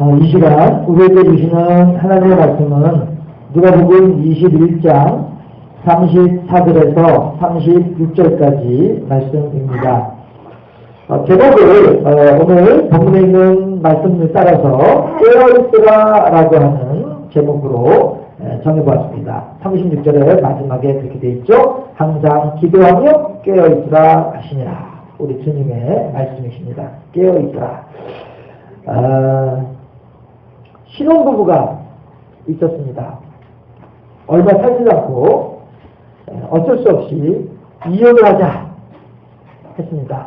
어, 이 시간 우리에게 주시는 하나님의 말씀은 누가복음 21장 34절에서 36절까지 말씀입니다. 어, 제목을 어, 오늘 본문에 있는 말씀을 따라서 깨어있으라라고 하는 제목으로 에, 정해보았습니다. 36절의 마지막에 그렇게 되어 있죠. 항상 기도하며 깨어있으라 하시니라. 우리 주님의 말씀이십니다. 깨어있으라. 아, 신혼부부가 있었습니다. 얼마 살지 않고 어쩔 수 없이 이혼을 하자 했습니다.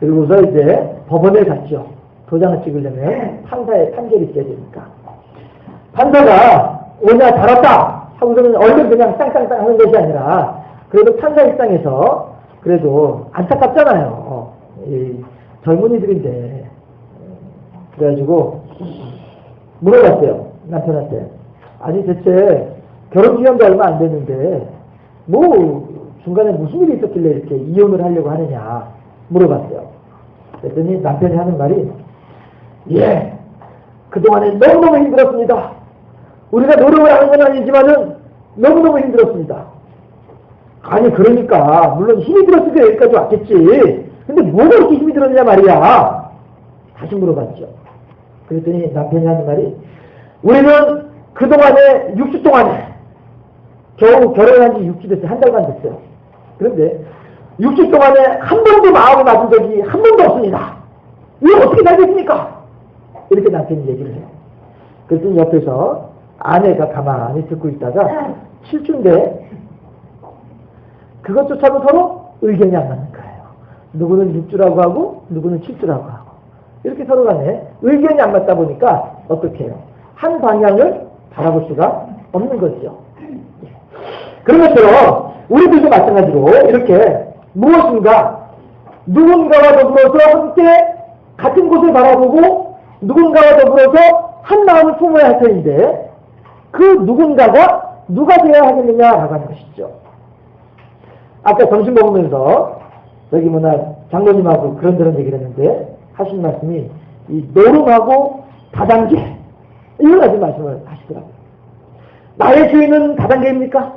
그리고서 이제 법원에 갔죠. 도장을 찍으려면 판사의 판결이 있어야 되니까. 판사가 오냐 달았다 하고서는 얼른 그냥 땅땅땅 하는 것이 아니라 그래도 판사 입장에서 그래도 안타깝잖아요. 이 젊은이들인데 그래가지고 물어봤어요 남편한테. 아니 대체 결혼 기간도 얼마 안 됐는데 뭐 중간에 무슨 일이 있었길래 이렇게 이혼을 하려고 하느냐 물어봤어요. 그랬더니 남편이 하는 말이 예 그동안에 너무너무 힘들었습니다. 우리가 노력을 하는 건 아니지만은 너무너무 힘들었습니다. 아니 그러니까 물론 힘이 들었으니까 여기까지 왔겠지. 근데 뭐가 그렇게 힘이 들었냐 말이야. 다시 물어봤죠 그랬더니 남편이 하는 말이 우리는 그동안에 6주 동안에 겨우 결혼한 지 6주 됐어요. 한 달만 됐어요. 그런데 6주 동안에 한 번도 마음을 맞은 적이 한 번도 없습니다. 이거 어떻게 살겠습니까? 이렇게 남편이 얘기를 해요. 그랬더니 옆에서 아내가 가만히 듣고 있다가 7주인데 그것조차도 서로 의견이 안 맞는 거예요. 누구는 6주라고 하고 누구는 7주라고 하고 이렇게 서로 간에 의견이 안 맞다 보니까 어떻게 해요? 한 방향을 바라볼 수가 없는 거죠. 그런 것처럼 우리들도 마찬가지로 이렇게 무엇인가 누군가와 더불어서 함께 같은 곳을 바라보고 누군가와 더불어서 한 마음을 품어야 할 터인데 그 누군가가 누가 되어야 하겠느냐라고 하는 것이죠. 아까 점심 먹으면서 여기 뭐나 장로님하고 그런저런 얘기를 했는데 하신 말씀이 이 노름하고 다단계 이런 가지 말씀을 하시더라고요. 나의 주인은 다단계입니까?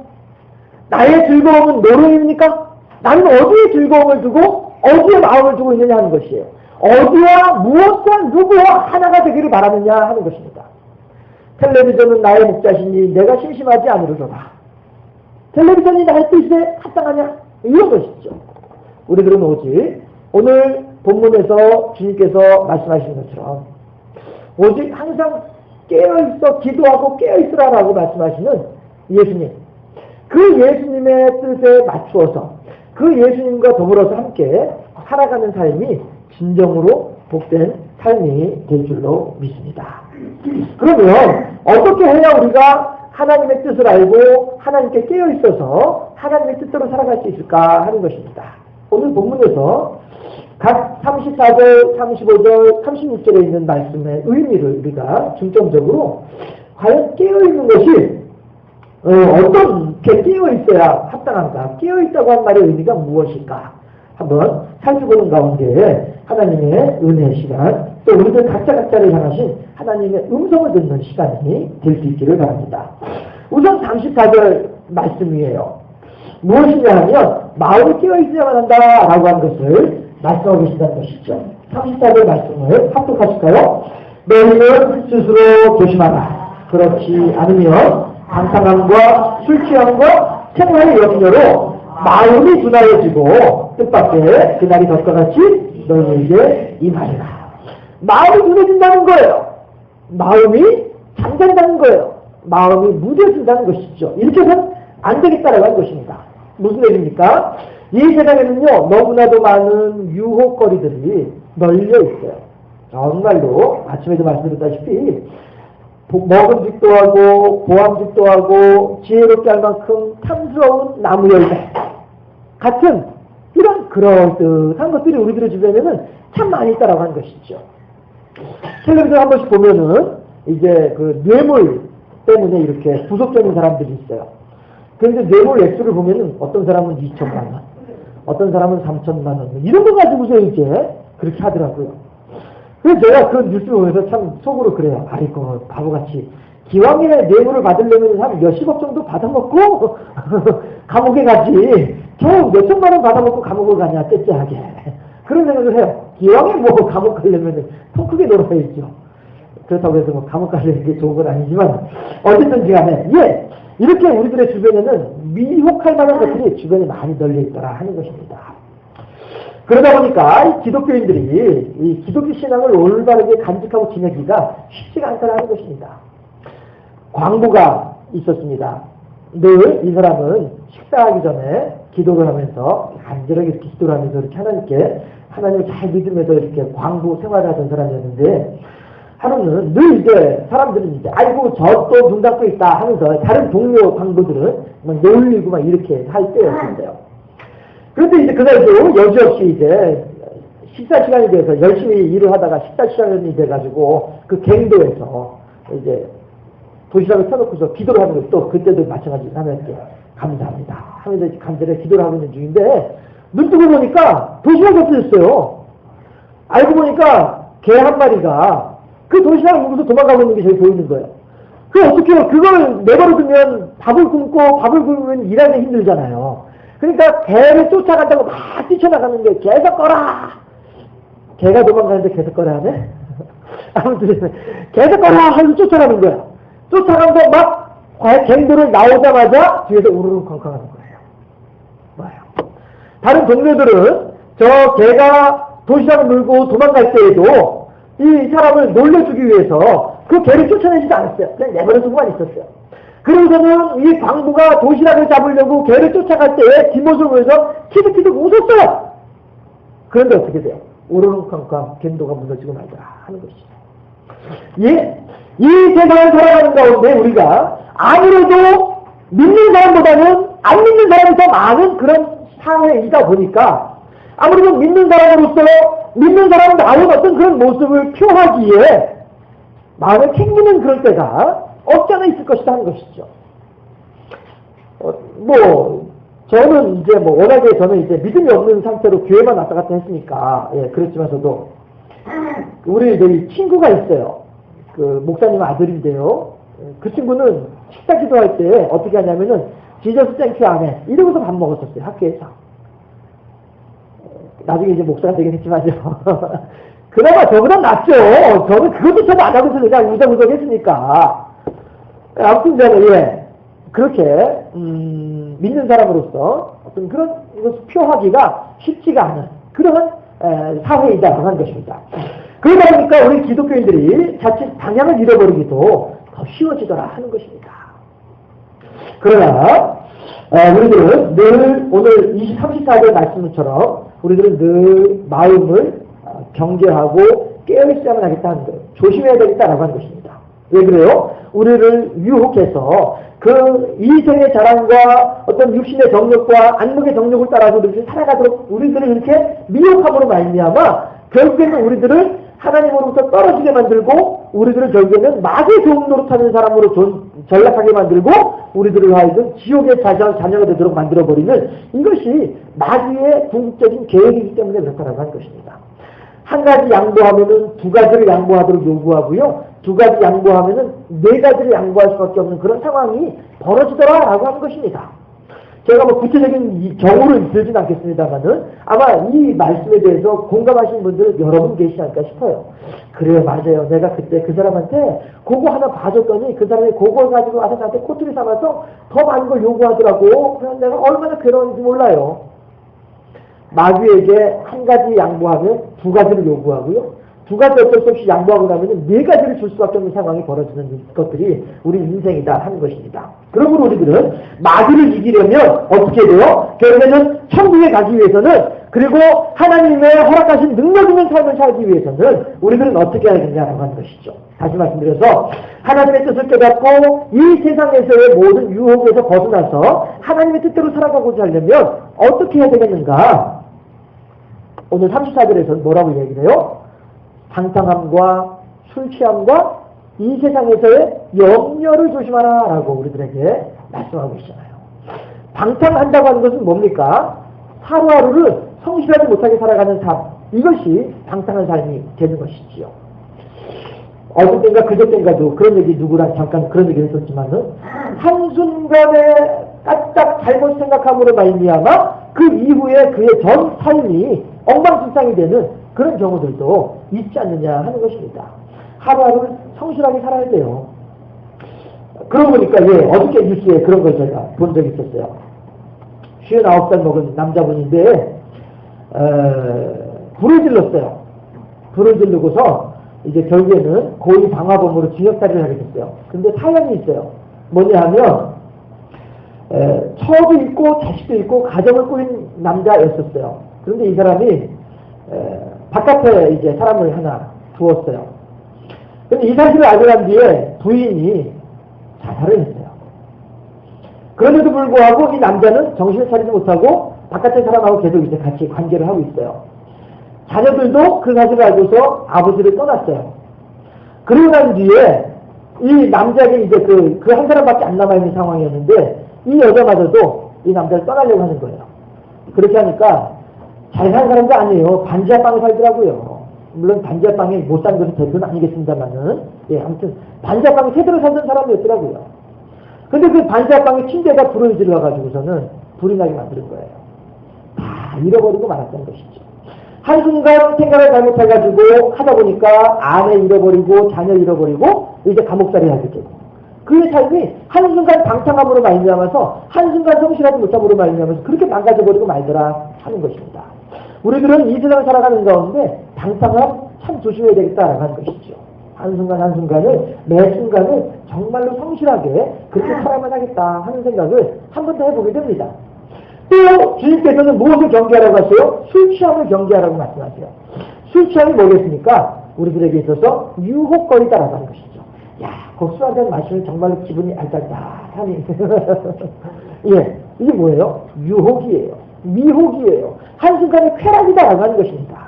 나의 즐거움은 노름입니까? 나는 어디에 즐거움을 두고 어디에 마음을 두고 있느냐 하는 것이에요. 어디와 무엇과 누구와 하나가 되기를 바라느냐 하는 것입니다. 텔레비전은 나의 목자시니 내가 심심하지 않으려다. 텔레비전이 나의 뜻에 합당하냐? 이런 것이죠. 우리들은 오직 오늘 본문에서 주님께서 말씀하신 것처럼 오직 항상 깨어있어 기도하고 깨어있으라라고 말씀하시는 예수님 그 예수님의 뜻에 맞추어서 그 예수님과 더불어서 함께 살아가는 삶이 진정으로 복된 삶이 될 줄로 믿습니다. 그러면 어떻게 해야 우리가 하나님의 뜻을 알고 하나님께 깨어 있어서 하나님의 뜻대로 살아갈 수 있을까 하는 것입니다. 오늘 본문에서 각 34절, 35절, 36절에 있는 말씀의 의미를 우리가 중점적으로 과연 깨어 있는 것이 어, 어떻게 깨어 있어야 합당한가? 깨어 있다고 한 말의 의미가 무엇일까? 한번 살펴보는 가운데 하나님의 은혜 시간, 또 우리들 각자 각자를 향하신 하나님의 음성을 듣는 시간이 될 수 있기를 바랍니다. 우선 34절 말씀이에요. 무엇이냐 하면 마음이 깨어 있어야만 한다라고 한 것을 말씀하고 계신다는 것이죠. 34절 말씀을 합독하실까요? 너희는 스스로 조심하라. 그렇지 않으면 방탕함과 술 취함과 생활의 염려로 마음이 둔하여지고 뜻밖의 그날이 덧과 같이 너희에게 임하리라. 마음이 둔해진다는 거예요. 마음이 잠잔다는 거예요. 마음이 무뎌진다는 것이죠. 이렇게 해서는 안 되겠다라고 하는 것입니다. 무슨 얘기입니까? 이 세상에는요, 너무나도 많은 유혹거리들이 널려 있어요. 정말로, 아침에도 말씀드렸다시피, 먹음직도 하고, 보암직도 하고, 지혜롭게 할 만큼 탐스러운 나무 열매 같은 이런 그럴듯한 것들이 우리들의 주변에는 참 많이 있다라고 하는 것이죠. 텔레비전 한 번씩 보면은, 이제 그 뇌물 때문에 이렇게 부속적인 사람들이 있어요. 그런데 뇌물 액수를 보면은 어떤 사람은 2천만 원, 어떤 사람은 3천만 원, 이런 거 가지고서 이제 그렇게 하더라고요. 그래서 제가 그 뉴스 보면서 참 속으로 그래요. 아이고, 바보같이. 기왕에 뇌물을 받으려면 한 몇십억 정도 받아먹고 감옥에 가지. 저 몇천만 원 받아먹고 감옥을 가냐, 째째하게. 그런 생각을 해요. 기왕에 뭐 감옥 가려면 통 크게 놀아야죠. 그렇다고 해서 뭐 감옥 가려는 게 좋은 건 아니지만, 어쨌든 간에, 예, 이렇게 우리들의 주변에는 미혹할 만한 것들이 주변에 많이 널려 있더라 하는 것입니다. 그러다 보니까 이 기독교인들이 이 기독교 신앙을 올바르게 간직하고 지내기가 쉽지가 않다는 것입니다. 광고가 있었습니다. 늘 이 사람은 식사하기 전에 기도를 하면서 간절하게 기도를 하면서 이렇게 하나님께 하나님을 잘 믿으면서 이렇게 광고 생활을 하던 사람이었는데 하루는 늘 이제 사람들은 이제 아이고 저 또 눈 감고 있다 하면서 다른 동료 광고들은 막 놀리고 막 이렇게 할 때였는데요. 그런데 이제 그날도 여지없이 이제 식사 시간이 돼서 열심히 일을 하다가 식사 시간이 돼가지고 그 갱도에서 이제 도시락을 펴놓고서 기도를 하는 것도 그때도 마찬가지로 하나님께 감사합니다. 하면서 간절히 기도를 하고 있는 중인데 눈 뜨고 보니까 도시락이 없어졌어요. 알고 보니까 개 한 마리가 그 도시락을 먹고서 도망가고 있는 게 저희 보이는 거예요. 그 어떻게 해요? 그걸 내버려두면 밥을 굶고 밥을 굶으면 일하기 힘들잖아요. 그러니까 개를 쫓아간다고 막 뛰쳐나가는데 계속 꺼라! 개가 도망가는데 계속 꺼라 하네? 아무튼 계속 꺼라! 하고 쫓아가는 거야. 쫓아가면서 막 갱도를 나오자마자 뒤에서 우르르 쾅쾅하는 거예요. 뭐예요? 다른 동료들은 저 개가 도시락을 물고 도망갈 때에도 이 사람을 놀려주기 위해서 그 개를 쫓아내지도 않았어요. 그냥 내버려두고만 있었어요. 그러고서는 이 광부가 도시락을 잡으려고 개를 쫓아갈 때에 뒷모습을 보면서 키득키득 웃었어요. 그런데 어떻게 돼요? 오르르쾅쾅 갱도가 무너지고 말더라 하는 것이죠. 예, 이 세상을 살아가는 가운데 우리가 아무래도 믿는 사람보다는 안 믿는 사람이 더 많은 그런 사회이다 보니까 아무래도 믿는 사람으로서 믿는 사람 나의 어떤 그런 모습을 표하기에 마음에 캥기는 그럴 때가 없지 않아 있을 것이다 하는 것이죠. 어, 뭐 저는 이제 뭐 워낙에 저는 이제 믿음이 없는 상태로 교회만 왔다 갔다 했으니까 예 그렇지만서도 우리 저희 친구가 있어요. 그 목사님 아들인데요. 그 친구는 식사 기도할 때 어떻게 하냐면은 지저스 땡큐 안에 이러고서 밥 먹었었어요 학교에서. 나중에 이제 목사가 되긴 했지만요. 그나마 저보다 낫죠. 저는 그것조차도 안 하고 있으니까 우적우적 했으니까. 아무튼 저는 예 그렇게 음, 믿는 사람으로서 어떤 그런 것을 표하기가 쉽지가 않은 그런 에, 사회이다라고 하는 것입니다. 그러다 보니까 우리 기독교인들이 자칫 방향을 잃어버리기도 더 쉬워지더라 하는 것입니다. 그러나 에, 우리들은 늘 오늘 20, 34절 말씀처럼 우리들은 늘 마음을 어, 경계하고 깨어있어야만 하겠다는 것, 조심해야 되겠다라고 하는 것입니다. 왜 그래요? 우리를 유혹해서 그 이생의 자랑과 어떤 육신의 정력과 안목의 정력을 따라서 우리들이 살아가도록 우리들을 이렇게 미혹함으로 말미암아 결국에는 우리들을 하나님으로부터 떨어지게 만들고 우리들을 결국에는 마귀의 좋은 노릇하는 사람으로 존, 전락하게 만들고 우리들을 하여금 지옥의 자녀, 자녀가 되도록 만들어버리는 이것이 마귀의 궁극적인 계획이기 때문에 그렇다고 하는 것입니다. 한 가지 양보하면은 두 가지를 양보하도록 요구하고요. 두 가지 양보하면은 네 가지를 양보할 수밖에 없는 그런 상황이 벌어지더라라고 하는 것입니다. 제가 뭐 구체적인 경우를 들진 않겠습니다만은 아마 이 말씀에 대해서 공감하시는 분들 여러분 계시지 않을까 싶어요. 그래요, 맞아요. 내가 그때 그 사람한테 그거 하나 봐줬더니 그 사람이 그걸 가지고 와서 나한테 코트를 삼아서 더 많은 걸 요구하더라고. 그래서 내가 얼마나 괴로운지 몰라요. 마귀에게 한 가지 양보하면 두 가지를 요구하고요. 두 가지 어쩔 수 없이 양보하고 나면 네 가지를 줄 수밖에 없는 상황이 벌어지는 것들이 우리 인생이다 하는 것입니다. 그러므로 우리들은 마귀를 이기려면 어떻게 돼요? 결국에는 천국에 가기 위해서는 그리고 하나님의 허락하신 능력 있는 삶을 살기 위해서는 우리들은 어떻게 해야 되냐라고 하는 것이죠. 다시 말씀드려서 하나님의 뜻을 깨닫고 이 세상에서의 모든 유혹에서 벗어나서 하나님의 뜻대로 살아가고자 하려면 어떻게 해야 되겠는가? 오늘 34절에서는 뭐라고 얘기를 해요? 방탕함과 술 취함과 이 세상에서의 염려를 조심하라 라고 우리들에게 말씀하고 있잖아요. 방탕한다고 하는 것은 뭡니까? 하루하루를 성실하지 못하게 살아가는 삶. 이것이 방탕한 삶이 되는 것이지요. 어느 때인가 그저 때인가도 그런 얘기 누구랑 잠깐 그런 얘기를 했었지만은 한순간에 까딱 잘못 생각함으로 말미암아 그 이후에 그의 전 삶이 엉망진창이 되는 그런 경우들도 있지 않느냐 하는 것입니다. 하루하루 성실하게 살아야 돼요. 그러고 보니까 예, 어저께 뉴스에 그런 걸 제가 본 적이 있었어요. 59살 먹은 남자분인데 어, 불을 질렀어요. 불을 지르고서 이제 결국에는 고의 방화범으로 징역살이를 하게 됐어요. 근데 사연이 있어요. 뭐냐 하면 에, 처도 있고 자식도 있고 가정을 꾸린 남자였었어요. 그런데 이 사람이 에, 바깥에 이제 사람을 하나 두었어요. 근데 이 사실을 알고 난 뒤에 부인이 자살을 했어요. 그런데도 불구하고 이 남자는 정신을 차리지 못하고 바깥에 사람하고 계속 이제 같이 관계를 하고 있어요. 자녀들도 그 사실을 알고서 아버지를 떠났어요. 그러고 난 뒤에 이 남자에게 이제 그, 그 한 사람밖에 안 남아있는 상황이었는데 이 여자마저도 이 남자를 떠나려고 하는 거예요. 그렇게 하니까 잘 사는 사람도 아니에요. 반지하방에 살더라고요. 물론 반지하방에 못 사는 것은 대표는 아니겠습니다만은 예, 아무튼 반지하방에 세대로 살던 사람이었더라고요. 근데 그 반지하방에 침대가 불을 질러가지고서는 불이 나게 만드는 거예요. 다 잃어버리고 말았던 것이죠. 한순간 생각을 잘못해가지고 하다 보니까 아내 잃어버리고 자녀 잃어버리고 이제 감옥살이 하게 되고 그의 삶이 한순간 방탕함으로 말미암아서 한순간 성실하지 못함으로 말미암아서 그렇게 망가져버리고 말더라 하는 것입니다. 우리들은 이 세상 살아가는 가운데 방탕함 참 조심해야 되겠다라고 하는 것이죠. 한순간 한순간을 매 순간을 정말로 성실하게 그렇게 살아야만 하겠다 하는 생각을 한 번 더 해보게 됩니다. 또 주님께서는 무엇을 경계하라고 하세요? 술 취함을 경계하라고 말씀하세요. 술 취함이 뭐겠습니까? 우리들에게 있어서 유혹거리다라고 하는 것이죠. 야, 곡수 한 잔 마시면 정말로 기분이 알딸딸하니. 예, 이게 뭐예요? 유혹이에요. 미혹이에요. 한순간에 쾌락이다라고 하는 것입니다.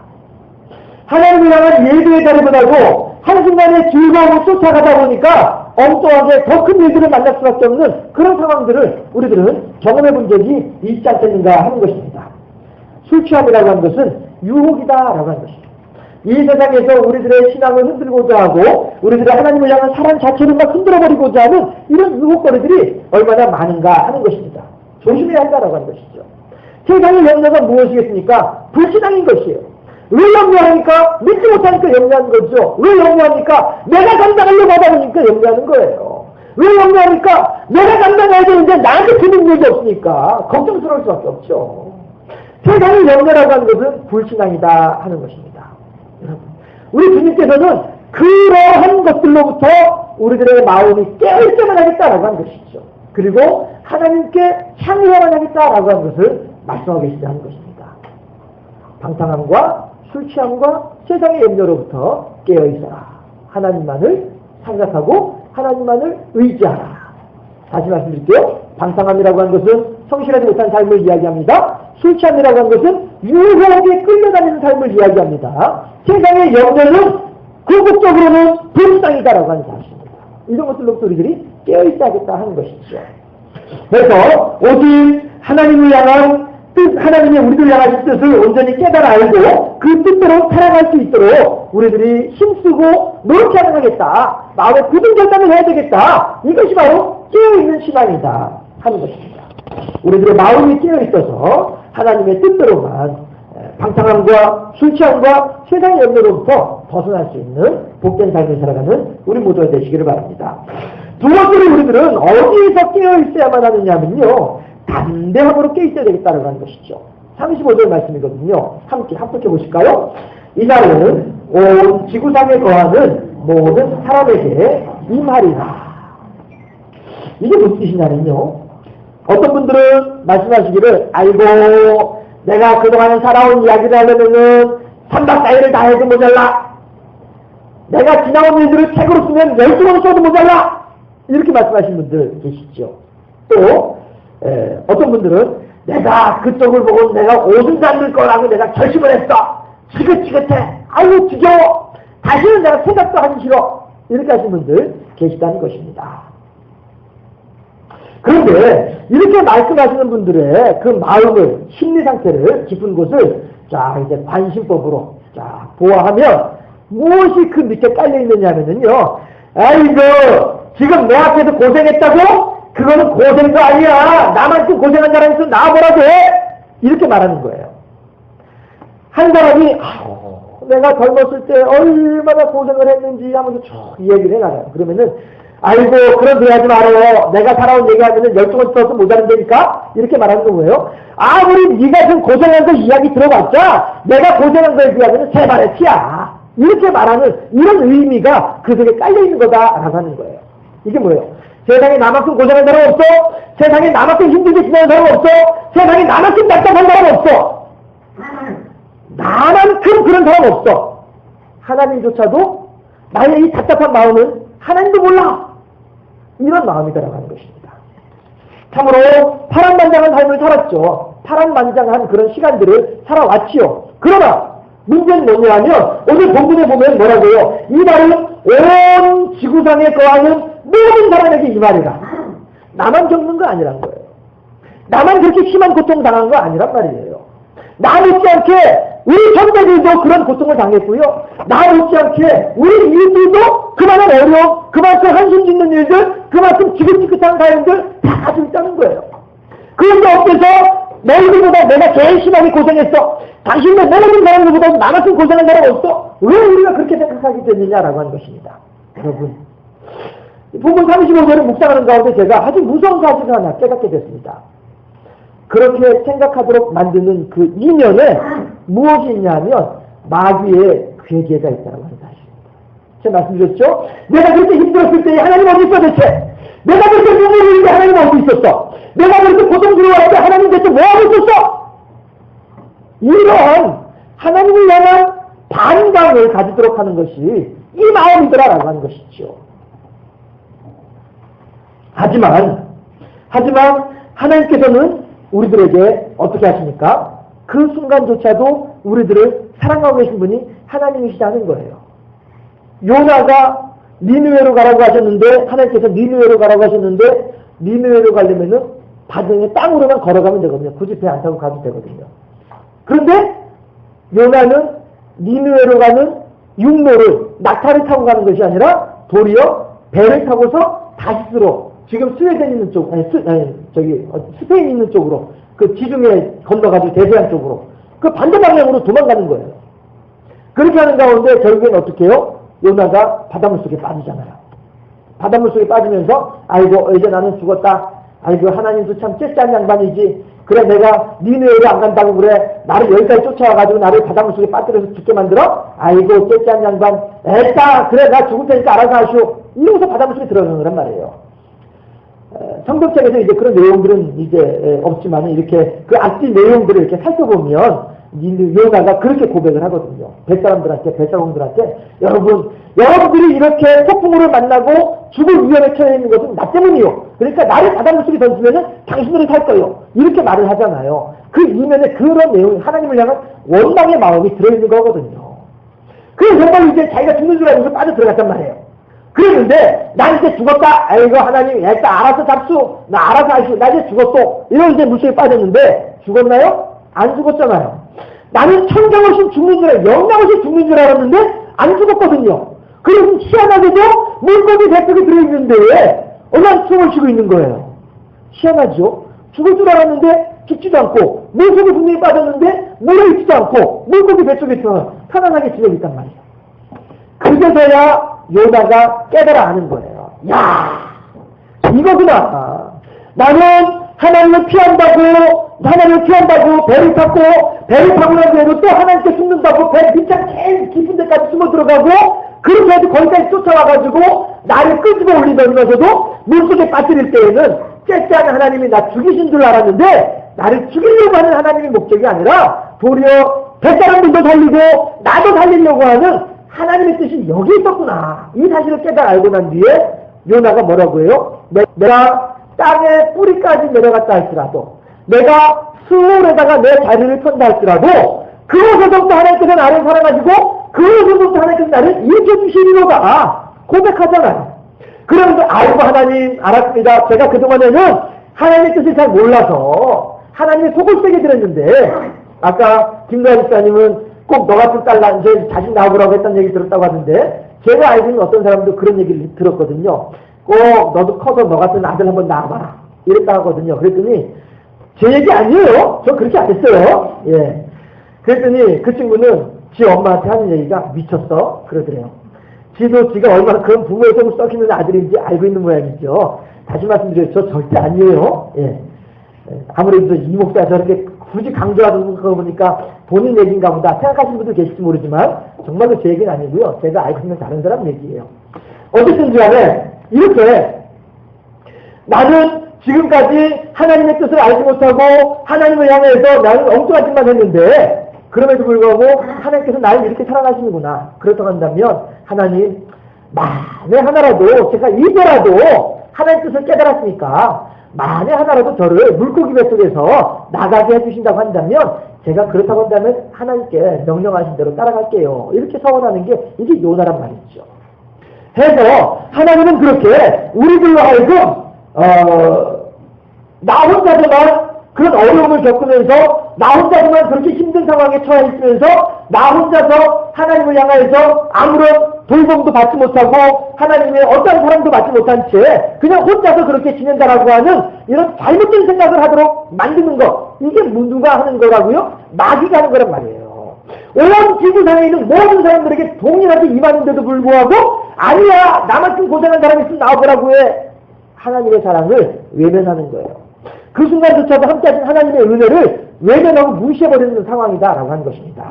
하나님을 향한 예배의 자리보다도 한순간에 즐거움을 쫓아가다 보니까 엉뚱하게 더 큰 일들을 만날 수밖에 없는 그런 상황들을 우리들은 경험해 본 적이 있지 않겠는가 하는 것입니다. 술 취함이라고 하는 것은 유혹이다라고 하는 것입니다. 이 세상에서 우리들의 신앙을 흔들고자 하고 우리들의 하나님을 향한 사랑 자체를 막 흔들어버리고자 하는 이런 유혹거리들이 얼마나 많은가 하는 것입니다. 조심해야 한다라고 하는 것이죠. 세상의 염려가 무엇이겠습니까? 불신앙인 것이에요. 왜 염려하니까? 믿지 못하니까 염려하는 거죠. 왜 염려합니까? 내가 감당하려고 하다 보니까 염려하는 거예요. 왜 염려하니까? 내가 감당해야 되는데 나한테 그 능력이 없으니까 걱정스러울 수밖에 없죠. 세상의 염려라고 하는 것은 불신앙이다 하는 것입니다. 여러분, 우리 주님께서는 그러한 것들로부터 우리들의 마음이 깨어있어만 하겠다라고 하는 것이죠. 그리고 하나님께 향해야만 하겠다라고 하는 것을 말씀하고 계시다는 것입니다. 방탕함과 술 취함과 세상의 염려로부터 깨어 있어라. 하나님만을 생각하고 하나님만을 의지하라. 다시 말씀드릴게요. 방탕함이라고 하는 것은 성실하지 못한 삶을 이야기합니다. 술 취함이라고 하는 것은 유혹에 끌려다니는 삶을 이야기합니다. 세상의 염려는 궁극적으로는 불쌍이다라고 하는 사실입니다. 이런 것들로부터 우리들이 깨어있어야겠다 하는 것이죠. 그래서 오직 하나님을 향한 뜻, 하나님이 우리들 향하신 뜻을 온전히 깨달아 알고 그 뜻대로 살아갈 수 있도록 우리들이 힘쓰고 노력해 나가겠다. 마음에 굳은 결단을 해야 되겠다. 이것이 바로 깨어있는 신앙이다 하는 것입니다. 우리들의 마음이 깨어있어서 하나님의 뜻대로만 방탕함과 술 취함과 세상의 염려로부터 벗어날 수 있는 복된 삶을 살아가는 우리 모두가 되시기를 바랍니다. 두 번째로 우리들은 어디에서 깨어 있어야만 하느냐면요. 담대함으로 깨있어야 되겠다는 것이죠. 35절 말씀이거든요. 함께 합독해 보실까요? 이 날은 온 지구상에 거하는 모든 사람에게 임하리라. 이게 무슨 뜻이냐면요. 어떤 분들은 말씀하시기를 아이고 내가 그동안 살아온 이야기를 하려면은 3박 4일을 다 해도 모자라. 내가 지나온 일들을 책으로 쓰면 12번 써도 모자라. 이렇게 말씀하시는 분들 계시죠. 또 에, 어떤 분들은 내가 그쪽을 보고 내가 오줌 잠들 거라고 내가 결심을 했어. 지긋지긋해. 아유 지겨워. 다시는 내가 생각도 하기 싫어. 이렇게 하시는 분들 계시다는 것입니다. 그런데 이렇게 말씀하시는 분들의 그 마음을 심리 상태를 깊은 곳을 자, 이제 관심법으로 자, 보아하면 무엇이 그 밑에 깔려 있느냐 하면은요. 아이고, 지금 내 앞에서 고생했다고? 그거는 고생도 아니야. 나만큼 고생한 사람이 있으면 나와보라고 해. 이렇게 말하는 거예요. 한 사람이, 아우, 내가 젊었을 때 얼마나 고생을 했는지 하면서 쭉 얘기를 해나가요. 그러면은, 아이고, 그런 소리 하지 말아요. 내가 살아온 얘기하면은 열정을 써서 못하는다니까? 이렇게 말하는 거예요. 아무리 네가 좀 고생한 거 이야기 들어봤자, 내가 고생한 거에 비하면 세 발의 피야. 이렇게 말하는 이런 의미가 그 속에 깔려 있는 거다라고 하는 거예요. 이게 뭐예요? 세상에 나만큼 고생한 사람 없어? 세상에 나만큼 힘들게 지내는 사람 없어? 세상에 나만큼 답답한 사람 없어? 나만큼 그런 사람 없어. 하나님조차도 나의 이 답답한 마음은 하나님도 몰라. 이런 마음이다라고 하는 것입니다. 참으로 파란만장한 삶을 살았죠. 파란만장한 그런 시간들을 살아왔지요. 그러나 문제는 뭐냐면 오늘 본문에 보면 뭐라고요? 이 말은 온 지구상에 거하는 모든 사람에게 이 말이다. 나만 겪는 거 아니란 거예요. 나만 그렇게 심한 고통 당한 거 아니란 말이에요. 나 못지않게 우리 형제들도 그런 고통을 당했고요. 나 못지않게 우리 이웃들도 그만한 어려움, 그만큼 한숨 짓는 일들, 그만큼 지긋지긋한 사연들 다 가지고 있다는 거예요. 그런데 어때서 너희들보다 내가 제일 심하게 고생했어. 당신들 모든 사람들보다 나만큼 고생한 사람 없어. 왜 우리가 그렇게 생각하게 됐느냐라고 하는 것입니다. 여러분. 본문 35절을 묵상하는 가운데 제가 아주 무서운 사실을 하나 깨닫게 됐습니다. 그렇게 생각하도록 만드는 그 이면에 무엇이 있냐면 마귀의 괴계가 있다는 사실입니다. 제가 말씀드렸죠? 내가 그렇게 힘들었을 때 하나님 어디 있어 대체? 내가 그렇게 눈물 때 하나님 어디 있었어? 내가 그렇게 고통스러워할 때 하나님 대체 뭐하고 있었어? 이런 하나님을 향한 반감을 가지도록 하는 것이 이 마음이더라라고 하는 것이죠. 하지만, 하지만 하나님께서는 우리들에게 어떻게 하십니까? 그 순간조차도 우리들을 사랑하고 계신 분이 하나님이시다는 거예요. 요나가 니누웨로 가라고 하셨는데 하나님께서 니누웨로 가라고 하셨는데 니누웨로 가려면은 바다에 땅으로만 걸어가면 되거든요. 굳이 배 안 타고 가도 되거든요. 그런데 요나는 니누웨로 가는 육로를 낙타를 타고 가는 것이 아니라 도리어 배를 타고서 다시스로 지금 스웨덴 있는 쪽 아니, 스, 아니 저기 어, 스페인 있는 쪽으로 그 지중해 건너가지고 대서양 쪽으로 그 반대 방향으로 도망가는 거예요. 그렇게 하는 가운데 결국엔 어떻게 해요? 요나가 바닷물 속에 빠지잖아요. 바닷물 속에 빠지면서 아이고 이제 나는 죽었다. 아이고 하나님도 참 째짠 양반이지. 그래 내가 니네에를 안 간다고 그래. 나를 여기까지 쫓아와가지고 나를 바닷물 속에 빠뜨려서 죽게 만들어? 아이고 째짠 양반. 애따 그래 나 죽을 테니까 알아서 하시오. 이러면서 바닷물 속에 들어가는 거란 말이에요. 성경책에서 이제 그런 내용들은 이제 없지만 이렇게 그 앞뒤 내용들을 이렇게 살펴보면 요나가 그렇게 고백을 하거든요. 뱃사람들한테, 뱃사공들한테 여러분, 여러분들이 이렇게 폭풍우를 만나고 죽을 위험에 처해 있는 것은 나 때문이요. 그러니까 나를 바닷물 속에 던지면은 당신들은 살 거요. 이렇게 말을 하잖아요. 그 이면에 그런 내용이 하나님을 향한 원망의 마음이 들어있는 거거든요. 그래서 정말 이제 자기가 죽는 줄 알고서 빠져 들어갔단 말이에요. 그랬는데 나 이제 죽었다. 아이고 하나님 야 일단 알아서 잡수. 나 알아서 하시오. 나 이제 죽었어. 이제 물속에 빠졌는데 죽었나요? 안 죽었잖아요. 나는 천장 없이 죽는 줄 알았, 영장 없이 죽는 줄 알았는데 안 죽었거든요. 그래서 희한하게도 물고기 뱃속에 들어있는데 얼마나 숨을 쉬고 있는 거예요. 희한하죠? 죽을 줄 알았는데 죽지도 않고 물속에 분명히 빠졌는데 물에 있지도 않고 물고기 뱃속에 있어 편안하게 지내고 있단 말이에요. 그래서야 요나가 깨달아 하는 거예요. 야 이거구나. 나는 하나님을 피한다고 하나님을 피한다고 배를 타고 배를 타고 난 뒤에도 또 하나님께 숨는다고 배 밑장 제일 깊은 데까지 숨어 들어가고 그렇게 해도 거기까지 쫓아와가지고 나를 끄집어 올리면서도 물속에 빠뜨릴 때에는 째째하는 하나님이 나 죽이신 줄 알았는데 나를 죽이려고 하는 하나님의 목적이 아니라 도리어 뱃사람들도 살리고 나도 살리려고 하는 하나님의 뜻이 여기 있었구나. 이 사실을 깨달아 알고 난 뒤에 요나가 뭐라고 해요? 내가 땅에 뿌리까지 내려갔다 할지라도 내가 수월에다가 내 자리를 편다 할지라도 그곳에서부터 하나님께서 나를 사랑하시고 그곳에서부터 하나님께서 나를 일으켜주시리로다 고백하잖아요. 그러면서 아이고 하나님 알았습니다. 제가 그동안에는 하나님의 뜻을 잘 몰라서 하나님의 속을 세게 들었는데 아까 김가희 집사님은 꼭 너 같은 딸 난, 제 자식 나오라고 했다는 얘기 들었다고 하는데, 제가 알고 있는 어떤 사람도 그런 얘기를 들었거든요. 꼭 너도 커서 너 같은 아들 한번 낳아봐라. 이랬다 하거든요. 그랬더니, 제 얘기 아니에요. 저 그렇게 안 했어요. 예. 그랬더니 그 친구는 지 엄마한테 하는 얘기가 미쳤어. 그러더래요. 지도 지가 얼마나 그런 부모의 손을 썩이는 아들인지 알고 있는 모양이죠. 다시 말씀드려요. 저 절대 아니에요. 예. 예. 아무래도 이 목사 저렇게 굳이 강조하는 거 보니까 본인 얘기인가 보다 생각하시는 분도 계실지 모르지만 정말로 제 얘기는 아니고요. 제가 알고 있는 다른 사람 얘기예요. 어쨌든 간에 이렇게 나는 지금까지 하나님의 뜻을 알지 못하고 하나님을 향해서 나는 엉뚱한 짓만 했는데 그럼에도 불구하고 하나님께서 나를 이렇게 사랑하시는구나. 그렇다고 한다면 하나님 만에 하나라도 제가 이거라도 하나님 뜻을 깨달았으니까 만에 하나라도 저를 물고기 뱃속에서 나가게 해주신다고 한다면 제가 그렇다고 한다면 하나님께 명령하신 대로 따라갈게요. 이렇게 서원하는 게 이게 요나란 말이죠. 해서 하나님은 그렇게 우리들로 하여금 어, 나 혼자서만 그런 어려움을 겪으면서 나 혼자서만 그렇게 힘든 상황에 처해 있으면서 나 혼자서 하나님을 향하여서 아무런 돌봄도 받지 못하고 하나님의 어떤 사람도 받지 못한 채 그냥 혼자서 그렇게 지낸다라고 하는 이런 잘못된 생각을 하도록 만드는 것 이게 누가 하는 거라고요? 마귀가 하는 거란 말이에요. 온 지구상에 있는 모든 사람들에게 동일하게 임하는데도 불구하고 아니야 나만큼 고생한 사람이 있으면 나오더라고 해 하나님의 사랑을 외면하는 거예요. 그 순간조차도 함께하신 하나님의 은혜를 외면하고 무시해버리는 상황이다라고 하는 것입니다.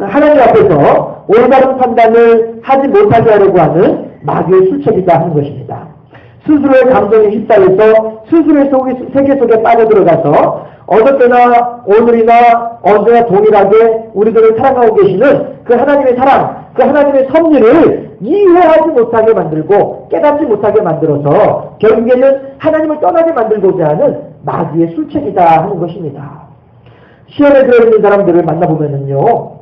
하나님 앞에서 올바른 판단을 하지 못하게 하려고 하는 마귀의 수책이다 하는 것입니다. 스스로의 감정에 휩싸여서 스스로의 속에, 세계 속에 빠져들어가서 어저께나 오늘이나 언제나 동일하게 우리들을 사랑하고 계시는 그 하나님의 사랑, 그 하나님의 섭리를 이해하지 못하게 만들고 깨닫지 못하게 만들어서 결국에는 하나님을 떠나게 만들고자 하는 마귀의 술책이다 하는 것입니다. 시험에 들어있는 사람들을 만나보면은요,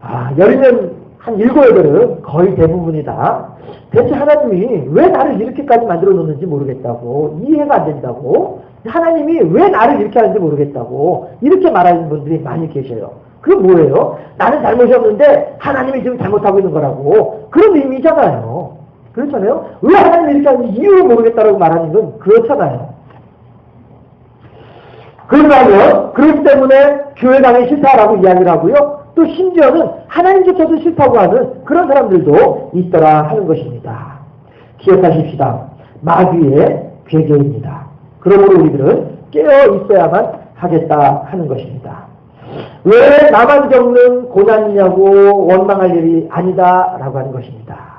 아, 열이면 한 일곱 여덟은 거의 대부분이다. 대체 하나님이 왜 나를 이렇게까지 만들어 놓는지 모르겠다고, 이해가 안 된다고, 하나님이 왜 나를 이렇게 하는지 모르겠다고, 이렇게 말하는 분들이 많이 계셔요. 그게 뭐예요? 나는 잘못이 없는데 하나님이 지금 잘못하고 있는 거라고. 그런 의미잖아요. 그렇잖아요? 왜 하나님이 이렇게 하는지 이유를 모르겠다라고 말하는 건 그렇잖아요. 그러면 그렇기 때문에 교회 가기 싫다라고 이야기를 하고요. 또 심지어는 하나님조차도 싫다고 하는 그런 사람들도 있더라 하는 것입니다. 기억하십시다. 마귀의 괴계입니다. 그러므로 우리들은 깨어 있어야만 하겠다 하는 것입니다. 왜 나만 겪는 고난이냐고 원망할 일이 아니다라고 하는 것입니다.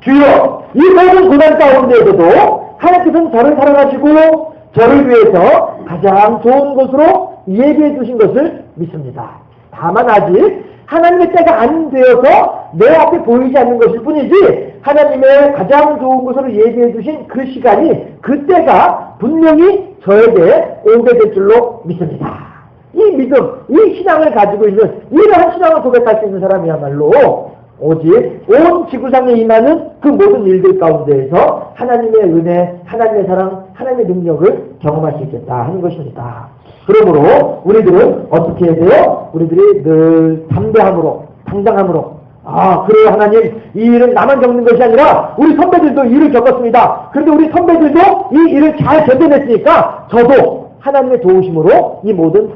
주여 이 모든 고난 가운데에서도 하나님께서는 저를 사랑하시고 저를 위해서 가장 좋은 곳으로 예비해 주신 것을 믿습니다. 다만 아직 하나님의 때가 안 되어서 내 앞에 보이지 않는 것일 뿐이지 하나님의 가장 좋은 곳으로 예비해 주신 그 시간이 그때가 분명히 저에게 오게 될 줄로 믿습니다. 이 믿음, 이 신앙을 가지고 있는 이러한 신앙을 고백할 수 있는 사람이야말로 오직 온 지구상에 임하는 그 모든 일들 가운데에서 하나님의 은혜, 하나님의 사랑, 하나님의 능력을 경험할 수 있겠다 하는 것입니다. 그러므로 우리들은 어떻게 해야 돼요? 우리들이 늘 담대함으로, 당당함으로 아, 그래요, 하나님. 이 일은 나만 겪는 것이 아니라 우리 선배들도 이 일을 겪었습니다. 그런데 우리 선배들도 이 일을 잘 견뎌냈으니까 저도 하나님의 도우심으로 이 모든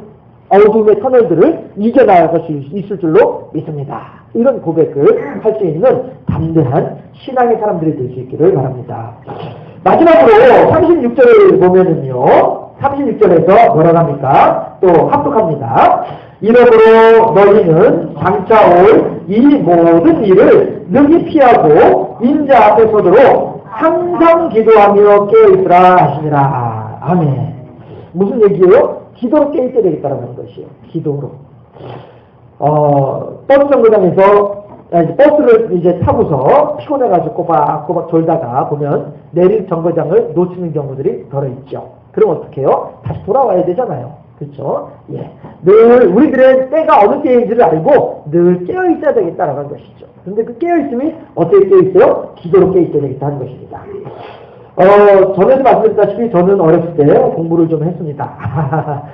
어둠의 터널들을 이겨나갈 수 있을 줄로 믿습니다. 이런 고백을 할 수 있는 담대한 신앙의 사람들이 될 수 있기를 바랍니다. 마지막으로 36절을 보면은요, 36절에서 뭐라고 합니까? 또 합독합니다. 이러므로 너희는 장차 올 이 모든 일을 능히 피하고 인자 앞에 서도록 항상 기도하며 깨어있으라 하시니라. 아멘. 무슨 얘기예요? 기도로 깨있어야 되겠다는 것이에요. 기도로. 어, 버스 정거장에서 버스를 이제 타고서 피곤해가지고 꼬박꼬박 졸다가 보면 내릴 정거장을 놓치는 경우들이 덜어 있죠. 그럼 어떻게 해요? 다시 돌아와야 되잖아요. 그렇죠? 예. 늘 우리들의 때가 어느 때인지를 알고 늘 깨어 있어야 되겠다라는 것이죠. 그런데 그 깨어 있음이 어떻게 깨어 있어요? 기도로 깨어 있어야 되겠다는 것입니다. 어, 전에도 말씀드렸다시피 저는 어렸을 때 공부를 좀 했습니다.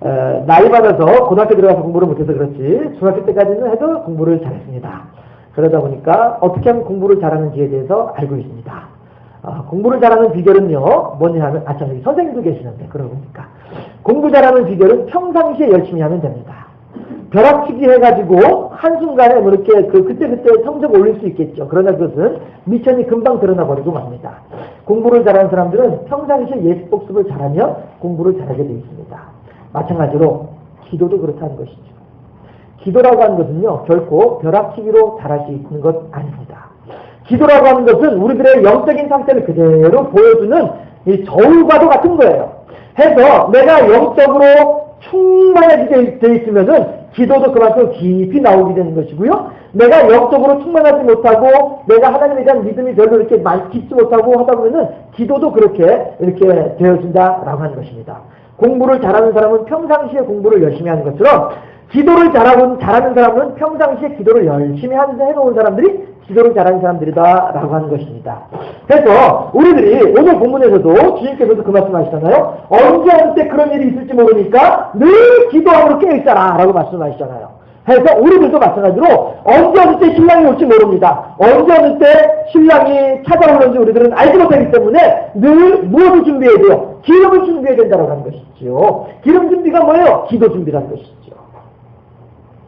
어, 나이 많아서 고등학교 들어가서 공부를 못해서 그렇지 중학교 때까지는 해도 공부를 잘했습니다. 그러다 보니까 어떻게 하면 공부를 잘하는지에 대해서 알고 있습니다. 어, 공부를 잘하는 비결은요 뭐냐 하면 아참 여기 선생님도 계시는데 그러고 보니까 공부 잘하는 비결은 평상시에 열심히 하면 됩니다. 벼락치기 해가지고 한순간에 뭐 이렇게 그 그때그때 성적 올릴 수 있겠죠. 그러나 그것은 미천이 금방 드러나 버리고 맙니다. 공부를 잘하는 사람들은 평상시에 예습 복습을 잘하면 공부를 잘하게 되어 있습니다. 마찬가지로 기도도 그렇다는 것이죠. 기도라고 하는 것은요, 결코 벼락치기로 잘할 수 있는 것 아닙니다. 기도라고 하는 것은 우리들의 영적인 상태를 그대로 보여주는 이 저울과도 같은 거예요. 해서 내가 영적으로 충만해지게 돼 있으면은 기도도 그만큼 깊이 나오게 되는 것이고요. 내가 영적으로 충만하지 못하고 내가 하나님에 대한 믿음이 별로 이렇게 많이 깊지 못하고 하다 보면은 기도도 그렇게 이렇게 되어진다라고 하는 것입니다. 공부를 잘하는 사람은 평상시에 공부를 열심히 하는 것처럼 기도를 잘하는 사람은 평상시에 기도를 열심히 하는 해놓은 사람들이 기도를 잘하는 사람들이다라고 하는 것입니다. 그래서 우리들이 오늘 본문에서도 주님께서도 그 말씀하시잖아요. 언제 때 그런 일이 있을지 모르니까 늘 기도함으로 깨어있어라라고 말씀하시잖아요. 해서 우리들도 마찬가지로 언제 어느 때 신랑이 올지 모릅니다. 언제 어느 때 신랑이 찾아오는지 우리들은 알지 못하기 때문에 늘 무엇을 준비해야 돼요? 기름을 준비해야 된다고 하는 것이죠. 기름 준비가 뭐예요? 기도 준비라는 것이죠.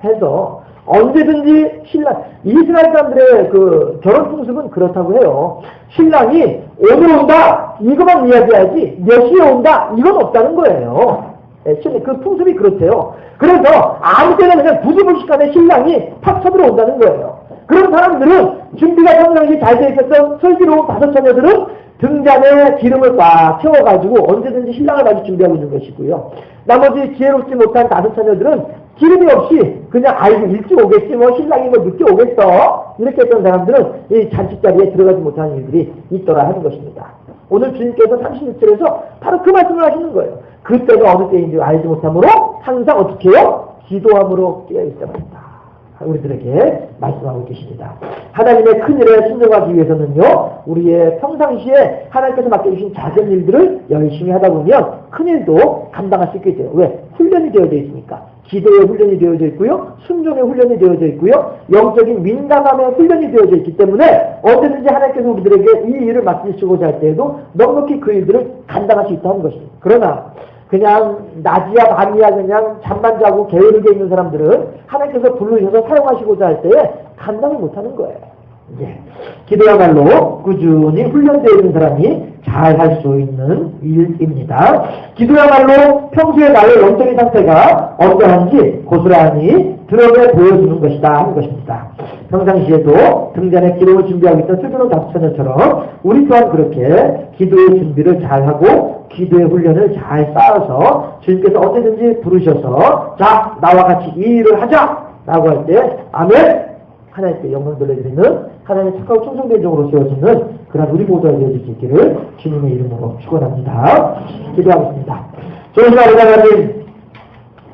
해서 언제든지 신랑 이스라엘 사람들의 그 결혼 풍습은 그렇다고 해요. 신랑이 오늘 온다 이것만 이야기해야지 몇 시에 온다 이건 없다는 거예요. 그 풍습이 그렇대요. 그래서 아무 때나 그냥 부지불식간에 신랑이 팍 쳐들어온다는 거예요. 그런 사람들은 준비가 평상시 잘돼 있었던 슬기로운 다섯 처녀들은 등잔에 기름을 꽉 채워가지고 언제든지 신랑을 맞을 준비하고 있는 것이고요. 나머지 지혜롭지 못한 다섯 처녀들은 기름이 없이 그냥 아이고 일찍 오겠지 뭐 신랑이 뭐 늦게 오겠어 이렇게 했던 사람들은 이 잔치자리에 들어가지 못하는 일들이 있더라 하는 것입니다. 오늘 주님께서 36절에서 바로 그 말씀을 하시는 거예요. 그때가 어느 때인지 알지 못하므로 항상 어떻게 해요? 기도함으로 깨어있어야 한다. 우리들에게 말씀하고 계십니다. 하나님의 큰 일에 순종하기 위해서는요, 우리의 평상시에 하나님께서 맡겨주신 작은 일들을 열심히 하다 보면 큰 일도 감당할 수 있게 돼요. 왜? 훈련이 되어져 있으니까. 기도의 훈련이 되어져 있고요, 순종의 훈련이 되어져 있고요, 영적인 민감함의 훈련이 되어져 있기 때문에 언제든지 하나님께서 우리들에게 이 일을 맡기시고자 할 때에도 넉넉히 그 일들을 감당할 수 있다는 것입니다. 그러나 그냥 낮이야 밤이야 그냥 잠만 자고 게으르게 있는 사람들은 하나님께서 부르셔서 사용하시고자 할 때에 감당을 못하는 거예요. 예. 기도야말로 꾸준히 훈련되어 있는 사람이 잘 할 수 있는 일입니다. 기도야말로 평소에 나의 영적인 상태가 어떠한지 고스란히 드러내 보여주는 것이다 하는 것입니다. 평상시에도 등잔에 기도를 준비하고 있던 스스로 다수처녀처럼 우리 또한 그렇게 기도의 준비를 잘하고 기도의 훈련을 잘 쌓아서 주님께서 언제든지 부르셔서 자 나와 같이 이 일을 하자 라고 할 때 아멘 하나님께 영광 돌려드리는 하나님의 착하고 충성된 종으로 세워지는 그런 우리 모두가 되어질 수 있기를 주님의 이름으로 축원합니다. 기도하겠습니다. 좋으신 아버지 하나님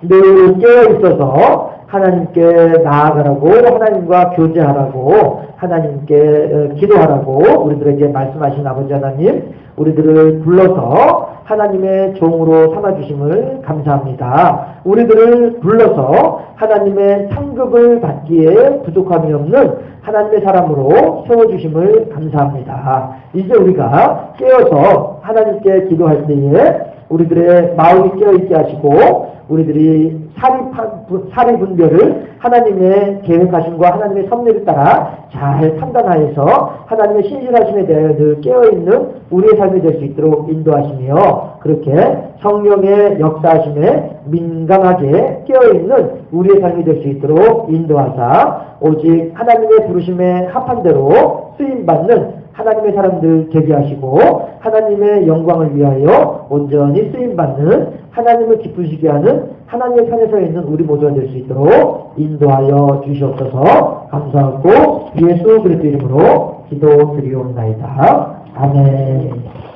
늘 깨어있어서 하나님께 나아가라고 하나님과 교제하라고 하나님께 어, 기도하라고 우리들에게 말씀하신 아버지 하나님 우리들을 불러서 하나님의 종으로 삼아주심을 감사합니다. 우리들을 불러서 하나님의 상급을 받기에 부족함이 없는 하나님의 사람으로 세워주심을 감사합니다. 이제 우리가 깨어서 하나님께 기도할 때에 우리들의 마음이 깨어있게 하시고 우리들이 사리, 분별을 하나님의 계획하심과 하나님의 섭리를 따라 잘 판단하여서 하나님의 신실하심에 대하여 늘 깨어있는 우리의 삶이 될 수 있도록 인도하시며 그렇게 성령의 역사하심에 민감하게 깨어있는 우리의 삶이 될 수 있도록 인도하사 오직 하나님의 부르심에 합한 대로 쓰임받는 하나님의 사람들 되게 하시고 하나님의 영광을 위하여 온전히 쓰임 받는 하나님을 기쁘시게 하는 하나님의 편에 서 있는 우리 모두가 될 수 있도록 인도하여 주시옵소서 감사하고 예수 그리스도 이름으로 기도드리옵나이다. 아멘